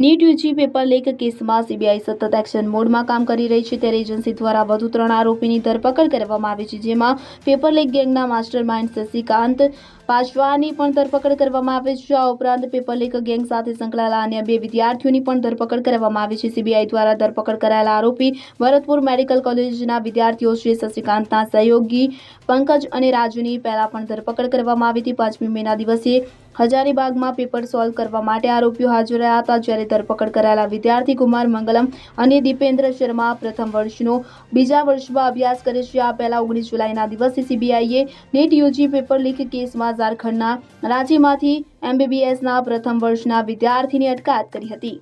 NEET UG paper leak કેસમાં CBI સતત action મોડમાં કામ કરી રહી છે. ત્યારે એજન્સી દ્વારા વધુ ત્રણ આરોપીની ધરપકડ કરવામાં આવી છે, જેમાં પેપર લીક ગેંગના માસ્ટર માઇન્ડ શશિકાંત પાશવાની પણ ધરપકડ કરવામાં આવી છે. આ ઉપરાંત પેપર લીક ગેંગ સાથે સંકળાયેલા અન્ય બે વિદ્યાર્થીઓની પણ ધરપકડ કરવામાં આવી છે. સીબીઆઈ દ્વારા ધરપકડ કરાયેલા આરોપી ભરતપુર મેડિકલ કોલેજના વિદ્યાર્થીઓ શ્રી શશિકાંતના સહયોગી પંકજ અને રાજુની પહેલા પણ ધરપકડ કરવામાં આવી હતી. પાંચમી મેના દિવસે હજારીબાગમાં પેપર સોલ્વ કરવા માટે આરોપીઓ હાજર રહ્યા હતા, જ્યારે ધરપકડ કરાયેલા વિદ્યાર્થી કુમાર મંગલમ અને દીપેન્દ્ર શર્મા પ્રથમ વર્ષનો બીજા વર્ષમાં અભ્યાસ કરે છે. આ પહેલા ઓગણીસ જુલાઈના દિવસે સીબીઆઈએ નેટ યુજી પેપર લીક કેસમાં ઝારખંડના રાંચીમાંથી એમબીબીએસના પ્રથમ વર્ષના વિદ્યાર્થીની અટકાયત કરી હતી.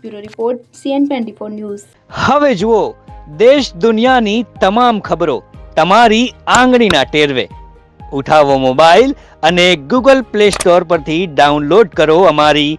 Bureau report, CN twenty news. હવે જુઓ, દેશ દુનિયાની તમામ ખબરો તમારી આંગળીના ટેરવે. ઉઠાવો મોબાઈલ અને ગૂગલ પ્લે સ્ટોર પરથી ડાઉનલોડ કરો અમારી